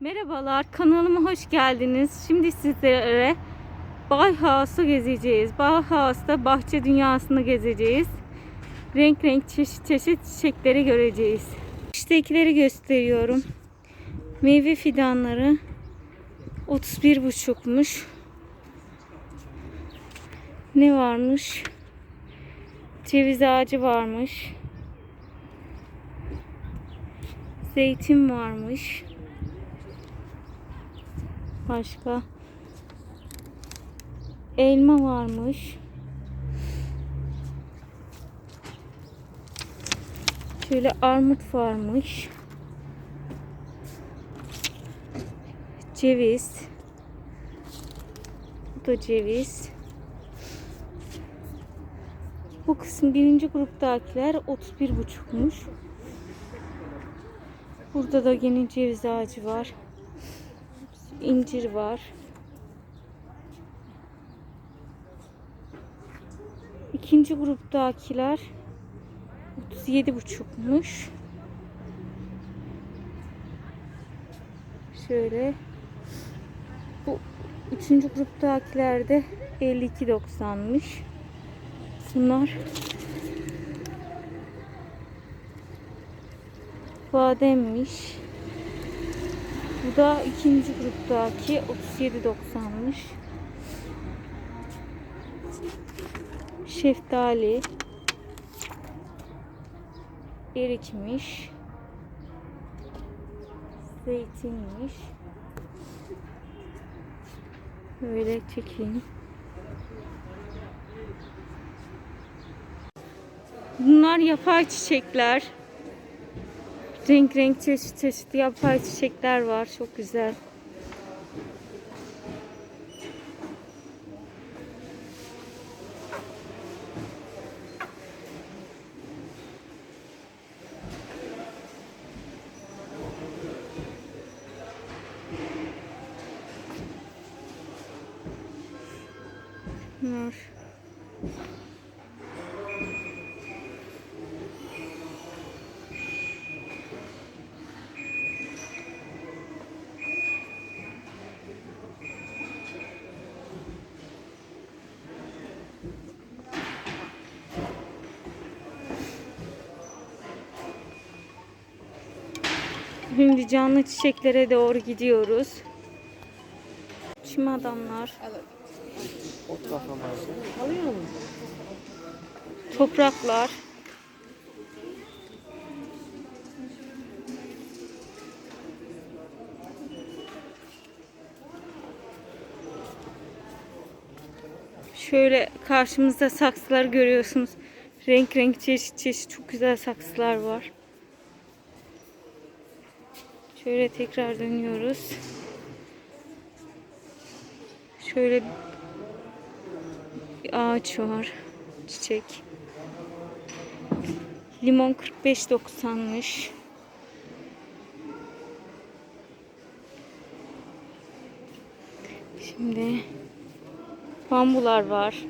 Merhabalar, kanalıma hoş geldiniz. Şimdi sizlere Bauhaus'u gezeceğiz. Bauhaus'ta bahçe dünyasını gezeceğiz. Renk renk çeşit çeşit çiçekleri göreceğiz. İştekileri gösteriyorum. Meyve fidanları 31,5'muş. Ne varmış? Ceviz ağacı varmış. Zeytin varmış. Başka elma varmış. Şöyle armut varmış. Ceviz. Bu da ceviz. Bu kısım birinci gruptakiler 31 buçukmuş. Burada da yine ceviz ağacı var. İncir var. İkinci gruptakiler 37 buçukmuş. Şöyle bu üçüncü gruptakiler de 52.90'mış. Bunlar bademmiş. Bu da ikinci gruptaki 37.90'mış. Şeftali. Erikmiş. Zeytinmiş. Böyle çekeyim. Bunlar yapay çiçekler. Renk renk çeşit çeşit yapay çiçekler var. Çok güzel. Bunlar. Şimdi canlı çiçeklere doğru gidiyoruz. Çim adamlar, topraklar. Şöyle karşımızda saksılar görüyorsunuz. Renk renk çeşit çeşit çok güzel saksılar var. Şöyle tekrar dönüyoruz. Şöyle bir ağaç var. Çiçek. Limon 45.90'mış. Şimdi bambular var.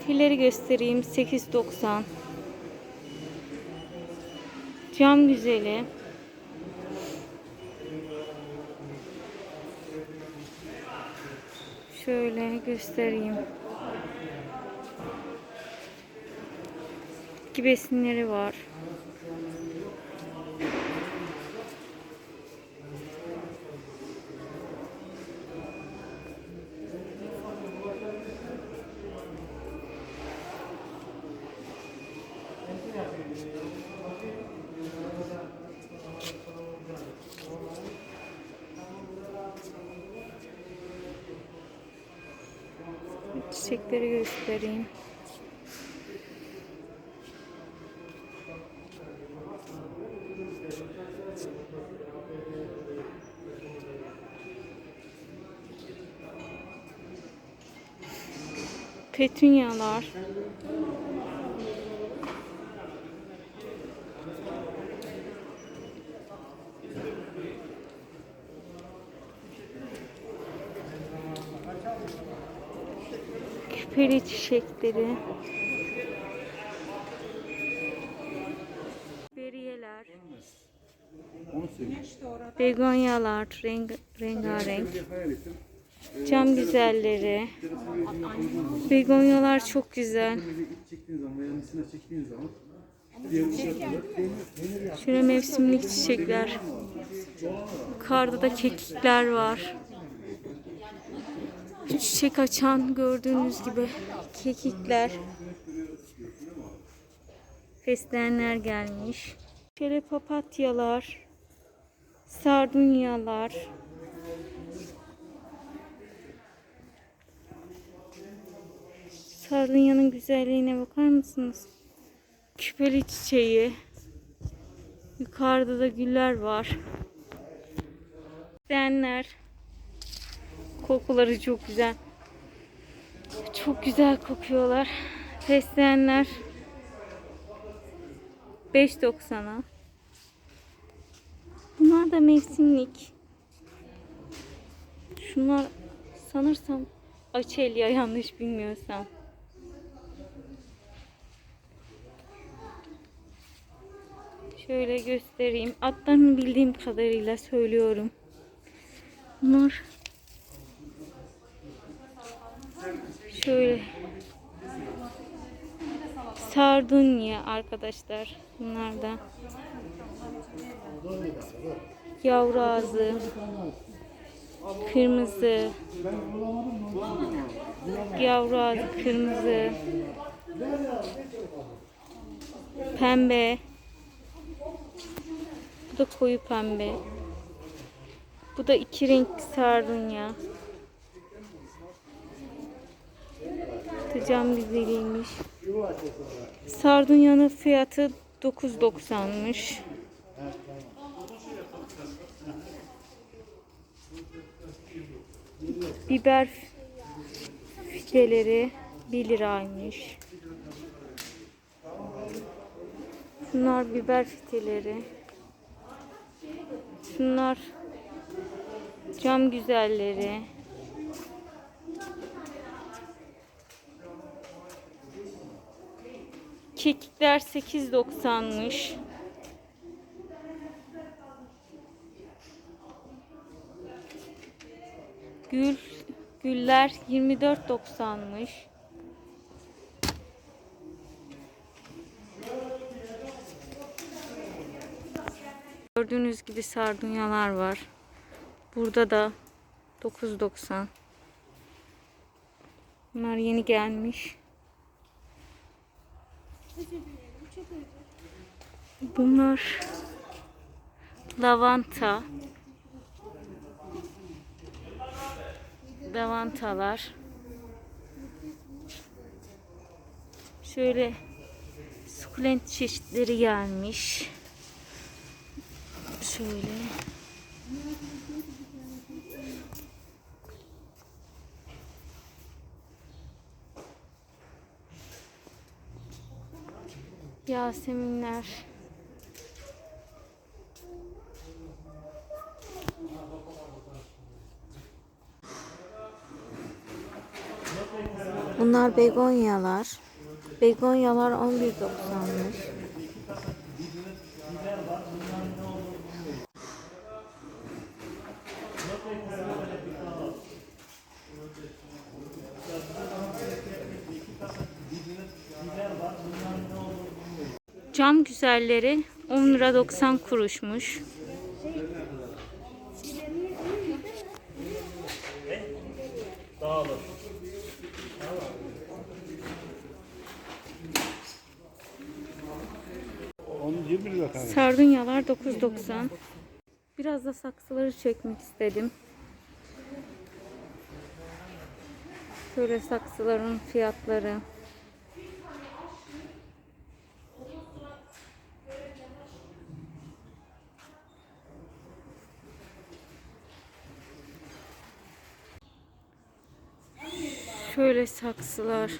Karanfilleri göstereyim. 8.90. Cam güzeli. Şöyle göstereyim. Bitki besinleri var. Çiçekleri göstereyim. Petunyalar. peri çiçekleri. Beriyeler. Begonyalar renk, rengarenk. Cam güzelleri. Begonyalar çok güzel. Şöyle mevsimlik çiçekler. Karda da kekikler var. Çiçek açan gördüğünüz gibi kekikler. Fesleğenler gelmiş. Şöyle papatyalar. Sardunyalar. Sardunyanın güzelliğine bakar mısınız? Küpeli çiçeği. Yukarıda da güller var. Benler. Kokuları çok güzel. Çok güzel kokuyorlar. Fesleğenler 5.90'a. Bunlar da mevsimlik. Şunlar sanırsam açelya yanlış bilmiyorsam. Şöyle göstereyim. Adlarını bildiğim kadarıyla söylüyorum. Bunlar şöyle sardunya arkadaşlar. Bunlar da yavru ağzı kırmızı yavru ağzı kırmızı pembe bu da koyu pembe. Bu da iki renk sardunya. Cam güzeliymiş. Sardunyanın fiyatı 9.90'mış. Biber fideleri 1 liraymış. Bunlar biber fiteleri. Şunlar cam güzelleri. Kekikler 8.90'mış. Gül güller 24.90'mış. Gördüğünüz gibi sardunyalar var. Burada da 9.90. Bunlar yeni gelmiş. Bunlar lavanta. Lavantalar. Şöyle sukulent çeşitleri gelmiş. Şöyle. Yaseminler. Bunlar begonyalar. Begonyalar 11.90'mış. Cam güzelleri 10 lira 90 kuruşmuş. Onu 20 lira tane. Sardunyalar 9.90. Biraz da saksıları çekmek istedim. Şöyle saksıların fiyatları. Şöyle saksılar.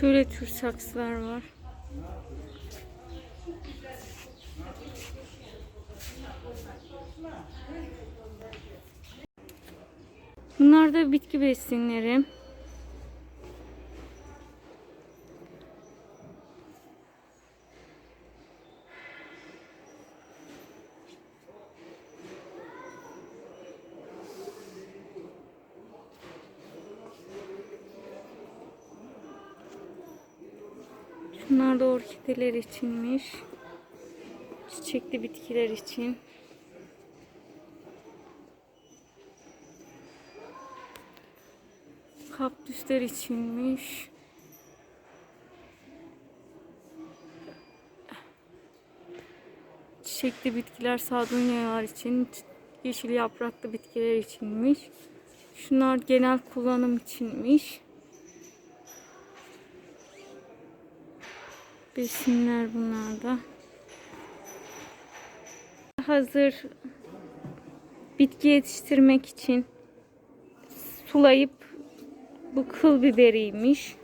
Şöyle tür saksılar var. Bunlar da bitki besinleri. Orkideler içinmiş. Çiçekli bitkiler için. Kaktüsler içinmiş. Çiçekli bitkiler sardunyalar için, yeşil yapraklı bitkiler içinmiş. Şunlar genel kullanım içinmiş. Besinler bunlar da. Hazır bitki yetiştirmek için sulayıp bu kıl biberiymiş.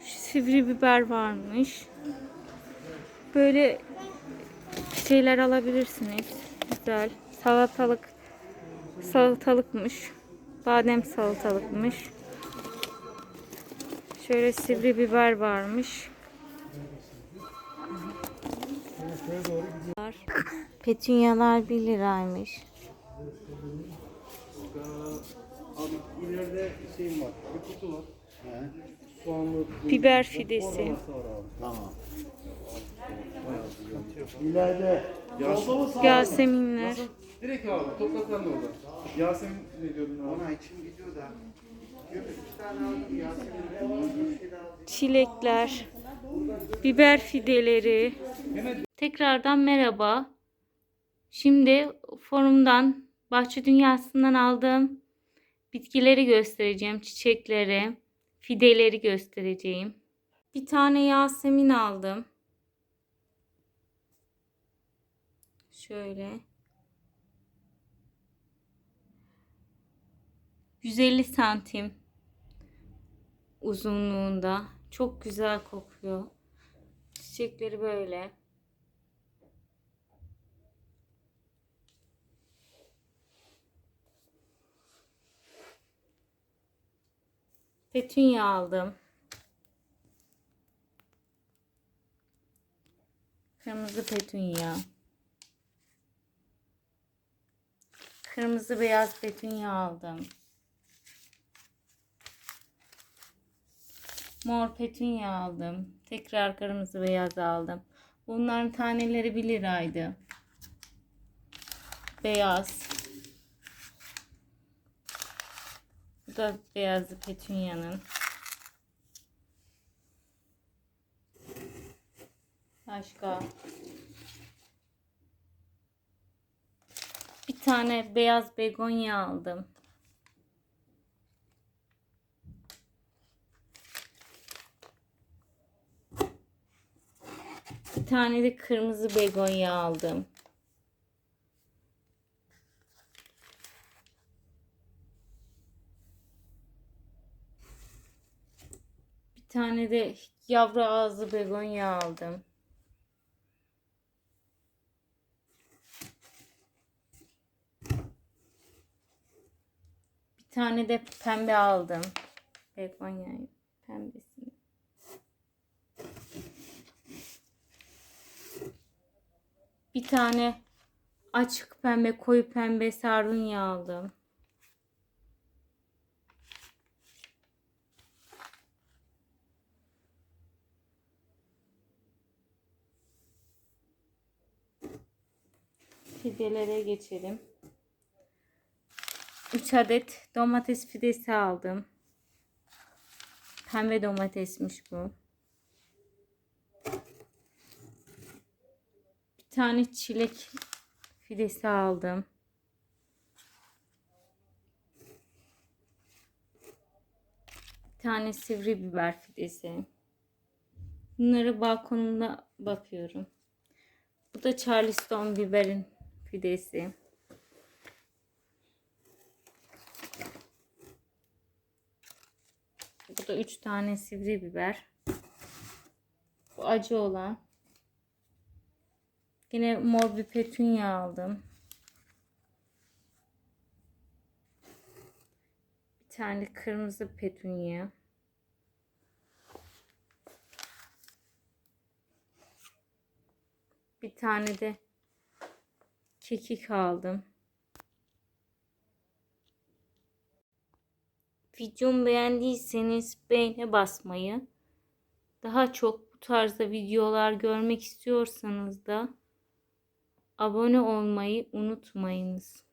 Sivri biber varmış. Böyle şeyler alabilirsiniz. Güzel. Salatalık salatalıkmış. Badem salatalıkmış. Şöyle sivri biber varmış. Var. Petunyalar 1 liraymış. Abi ileride şeyim var. Bir kutu var. Soğanlı. Biber fidesi. Tamam. İleride. Yaseminler. Direkt abi topraklarında orada. Yasemin ne diyordun abi? Ona içim gidiyor da. Çilekler, biber fideleri. Tekrardan merhaba. Şimdi forumdan, bahçe dünyasından aldığım bitkileri göstereceğim, çiçekleri, fideleri göstereceğim. Bir tane yasemin aldım. Şöyle. 150 santim uzunluğunda. Çok güzel kokuyor. Çiçekleri böyle. Petunya aldım. Kırmızı petunya. Kırmızı beyaz petunya aldım. Mor petunya aldım. Tekrar kırmızı beyaz aldım. Bunların taneleri 1 liraydı. Beyaz. Bu da beyazı petunyanın. Başka. Bir tane beyaz begonya aldım. Bir tane de kırmızı begonya aldım. Bir tane de yavru ağzı begonya aldım. Bir tane de pembe aldım. Begonyayı pembesini. Bir tane açık pembe, koyu pembe sardunya aldım. Fidelere geçelim. 3 adet domates fidesi aldım. Pembe domatesmiş bu. Tane çilek fidesi aldım. Bir tane sivri biber fidesi. Bunları balkonumda bakıyorum. Bu da Charleston biberin fidesi. Bu da 3 tane sivri biber. Şu acı olan. Yine mor bir petunya aldım. Bir tane kırmızı petunya. Bir tane de kekik aldım. Videomu beğendiyseniz beğene basmayı, daha çok bu tarzda videolar görmek istiyorsanız da abone olmayı unutmayınız.